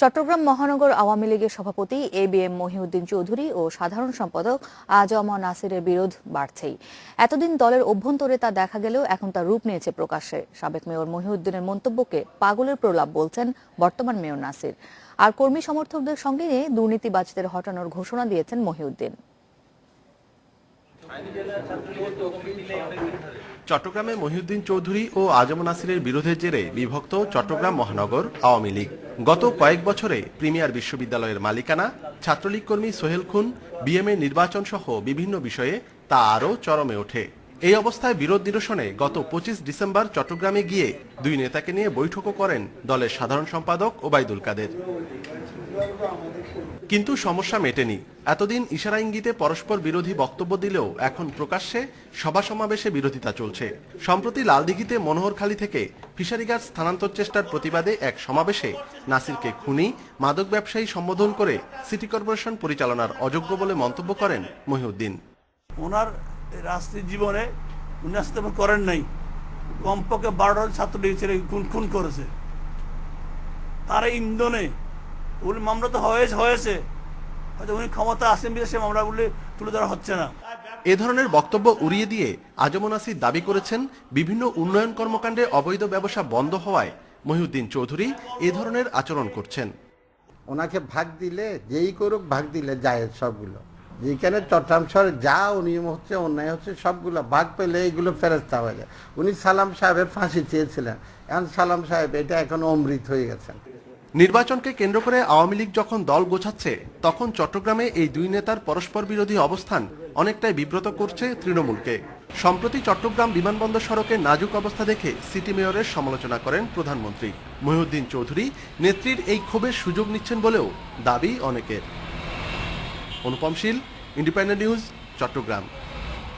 চট্টগ্রাম মহানগর আওয়ামী লীগের সভাপতি A B M Mohiuddin Chowdhury ও সাধারণ সম্পাদক আজম নাসিরের বিরোধ বাড়ছেই। এতদিন দলের অভ্যন্তরে তা দেখা গেলেও এখন তা রূপ নিয়েছে প্রকাশ্যে। সাবেক মেয়র মহিউদ্দিনের মন্তব্যকে পাগলের প্রলাপ বলছেন বর্তমান মেয়র নাসির। আর কর্মী সমর্থকদের সঙ্গে নিয়ে দুর্নীতিবাজদের হটানোর ঘোষণা দিয়েছেন মহিউদ্দিন। চট্টগ্রামে মহিউদ্দিন চৌধুরী ও আজম নাসিরের বিরোধের জেরে বিভক্ত চট্টগ্রাম মহানগর আওয়ামী লীগ। গত কয়েক বছরে প্রিমিয়ার বিশ্ববিদ্যালয়ের মালিকানা, ছাত্রলীগ কর্মী সোহেল খুন, বিএমএ নির্বাচন সহ বিভিন্ন বিষয়ে তা আরও চরমে ওঠে। এই অবস্থায় বিরোধ নিরসনে গত পঁচিশ ডিসেম্বর চট্টগ্রামে গিয়ে দুই নেতাকে নিয়ে বৈঠকও করেন দলের সাধারণ সম্পাদক ওবায়দুল কাদের। কিন্তু সমস্যা মেটেনি। এতদিন ইশারা ইঙ্গিতে পরস্পর বিরোধী বক্তব্য দিলেও এখন প্রকাশ্যে সভা সমাবেশে বিরোধিতা চলছে। সম্প্রতি লালদিঘিতে মনোহরখালী থেকে ফিশারিগাছ স্থানান্তর চেষ্টার প্রতিবাদে এক সমাবেশে নাসিরকে খুনি, মাদক ব্যবসায়ী সম্বোধন করে সিটি কর্পোরেশন পরিচালনার অযোগ্য বলে মন্তব্য করেন মহিউদ্দিন। ওনার রাজনীতি জীবনে করেন নাই। কমপক্ষে বারোটা ছাত্রলীগ ছেলে খুন খুন করেছে। তার ইন্ধনে উনি মামলা তো হয়েছে হয়েছে। হয়তো উনি ক্ষমতা আসেন বিদেশে সে মামলাগুলি তুলে ধরা হচ্ছে না। এ ধরনের বক্তব্য উড়িয়ে দিয়ে আজম নাসির দাবি করেছেন বিভিন্ন উন্নয়ন কর্মকাণ্ডে অবৈধ ব্যবসা বন্ধ হওয়ায় মহিউদ্দিন চৌধুরী এ ধরনের আচরণ করছেন। ওনাকে ভাগ দিলে যেই করুক ভাগ দিলে যায় সবগুলো। যেখানে চট্টগ্রাম শহরে যা অনিয়ম হচ্ছে অন্যায় হচ্ছে সবগুলো ভাগ পেলে এগুলো ফেরস্তা হয়ে যায়। উনি সালাম সাহেবের ফাঁসি চেয়েছিলেন। এখন সালাম সাহেব এটা এখন অমৃত হয়ে গেছেন নির্বাচনকে কেন্দ্র করে আওয়ামী লীগ যখন দল গোছাচ্ছে, তখন চট্টগ্রামে এই দুই নেতার পরস্পর বিরোধী অবস্থান অনেকটাই বিব্রত করছে তৃণমূলকে। সম্প্রতি চট্টগ্রাম বিমানবন্দর সড়কের নাজুক অবস্থা দেখে সিটি মেয়রের সমালোচনা করেন প্রধানমন্ত্রী। মহিউদ্দিন চৌধুরী নেত্রীর এই ক্ষোভের সুযোগ নিচ্ছেন বলেও দাবি অনেকের। Anupam Shil independent news Chattogram.